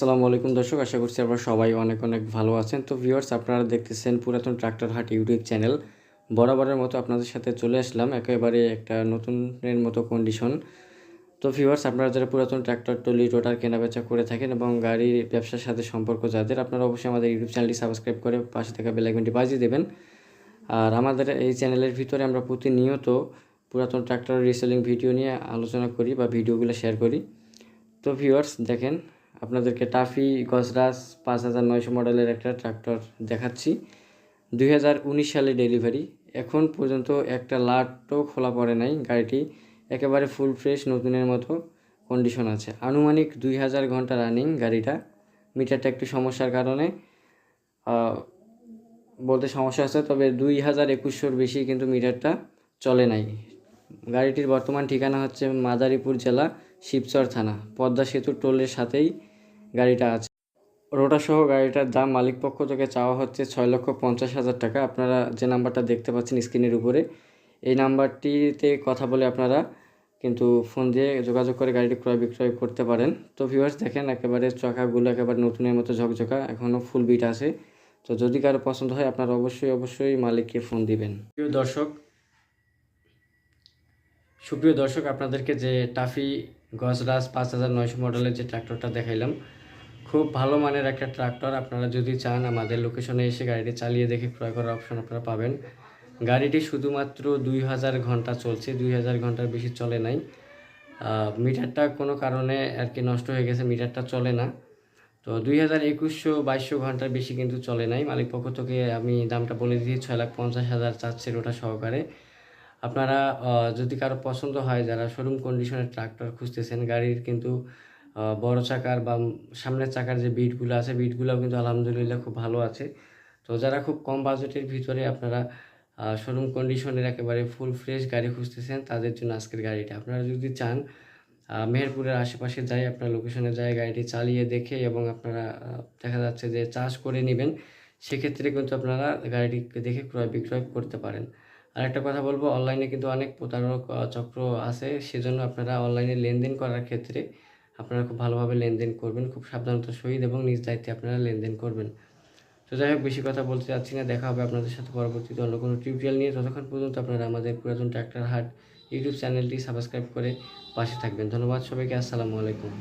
আসসালামু আলাইকুম দর্শক, আশা করছি আপনারা সবাই অনেক অনেক ভালো আছেন। তো ভিউয়ার্স আপনারা দেখতেছেন পুরাতন ট্রাক্টর হাট ইউটিউব চ্যানেল বরাবরের মতো আপনাদের সাথে চলে আসলাম, একেবারে একটা নতুনের মতো কন্ডিশন তো ভিউয়ার্স আপনারা যারা পুরাতন ট্রাক্টর টলি রোটার কেনাবেচা করে থাকেন এবং গাড়ির ব্যবসার সাথে সম্পর্ক যাদের, আপনারা অবশ্যই আমাদের ইউটিউব চ্যানেলটি সাবস্ক্রাইব করে পাশে থাকা বেলাইকনটি বাজিয়ে দেবেন। আর আমাদের এই চ্যানেলের ভিতরে আমরা প্রতিনিয়ত পুরাতন ট্রাক্টর রিসেলিং ভিডিও নিয়ে আলোচনা করি বা ভিডিওগুলো শেয়ার করি। তো ভিউয়ার্স দেখেন আপনাদেরকে টাফি, গজরাজ পাঁচ হাজার নয়শো মডেলের একটা ট্রাক্টর দেখাচ্ছি। দুই হাজার উনিশ সালে ডেলিভারি। এখন পর্যন্ত একটা লাটও খোলা পড়ে নাই। গাড়িটি একেবারে ফুল ফ্রেশ নতুনের মতো কন্ডিশন আছে। আনুমানিক দুই হাজার ঘণ্টা রানিং গাড়িটা। মিটারটা একটু সমস্যার কারণে বলতে সমস্যা আছে, তবে দুই হাজার একুশশোর বেশি কিন্তু মিটারটা চলে নাই। গাড়িটির বর্তমান ঠিকানা হচ্ছে মাদারীপুর জেলা শিবচর থানা। পদ্মা সেতুর টোলের সাথেই গাড়িটা আছে। রোটা সহ গাড়িটার দাম মালিক পক্ষ থেকে চাওয়া হচ্ছে ছয় লক্ষ পঞ্চাশ হাজার টাকা। আপনারা যে নাম্বারটা দেখতে পাচ্ছেন স্ক্রিনের উপরে, এই নাম্বারটিতে কথা বলে আপনারা কিন্তু ফোন দিয়ে যোগাযোগ করে গাড়িটি ক্রয় বিক্রয় করতে পারেন। তো ভিউয়ার্স দেখেন একেবারে চাকাগুলো একেবারে নতুনের মতো ঝকঝকা এখনও ফুল বিট আছে। তো যদি কারও পছন্দ হয়, আপনারা অবশ্যই অবশ্যই মালিককে ফোন দিবেন। প্রিয় দর্শক, সুপ্রিয় দর্শক, আপনাদেরকে যে টাফি গজরাজ পাঁচ হাজার নয়শো মডেলের যে ট্রাক্টরটা দেখাইলাম খুব ভালো মানের একটা ট্রাক্টর আপনারা যদি চান আমাদের লোকেশনে এসে গাড়িটি চালিয়ে দেখে ক্রয় করার অপশন আপনারা পাবেন। গাড়িটি শুধুমাত্র দুই হাজার ঘণ্টা চলছে, দুই হাজার ঘণ্টার বেশি চলে নাই। মিটারটা কোনো কারণে আর কি নষ্ট হয়ে গেছে, মিটারটা চলে না। তো দুই হাজার একুশশো বাইশশো ঘণ্টার বেশি কিন্তু চলে নাই। মালিক পক্ষ থেকে আমি দামটা বলে দিয়েছি ছয় লাখ পঞ্চাশ হাজার চাচ্ছে ওটা সহকারে। আপনারা যদি কারও পছন্দ হয়, যারা শোরুম কন্ডিশনের ট্রাক্টর খুঁজতেছেন, গাড়ির কিন্তু বড় চাকার বা সামনের চাকার যে বিটগুলো আছে বিটগুলোও কিন্তু আলহামদুলিল্লাহ খুব ভালো আছে। তো যারা খুব কম বাজেটের ভিতরে আপনারা শোরুম কন্ডিশনের একেবারে ফুল ফ্রেশ গাড়ি খুঁজতেছেন, তাদের জন্য আজকের গাড়িটা। আপনারা যদি চান মেহেরপুরের আশেপাশে যাই, আপনার লোকেশনে যাই, গাড়িটি চালিয়ে দেখে এবং আপনারা দেখা যাচ্ছে যে চার্জ করে নেবেন, সেক্ষেত্রে কিন্তু আপনারা গাড়িটিকে দেখে ক্রয় বিক্রয় করতে পারেন। আর একটা কথা বলব অনলাইনে কিন্তু অনেক প্রতারক চক্র আছে, সেজন্য আপনারা অনলাইনে লেনদেন করার ক্ষেত্রে আপনারা খুব ভালোভাবে লেনদেন করবেন, খুব সাবধানতার সহিত এবং নিজ দায়িত্বে আপনারা লেনদেন করবেন। তো যাই হোক, বেশি কথা বলতে চাচ্ছি না, দেখা হবে আপনাদের সাথে পরবর্তীতে অন্য কোনো টিউটোরিয়াল নিয়ে। ততক্ষণ পর্যন্ত আপনারা আমাদের পুরাতন ট্র্যাক্টর হাট ইউটিউব চ্যানেলটি সাবস্ক্রাইব করে পাশে থাকবেন। ধন্যবাদ সবাইকে, আসসালামু আলাইকুম।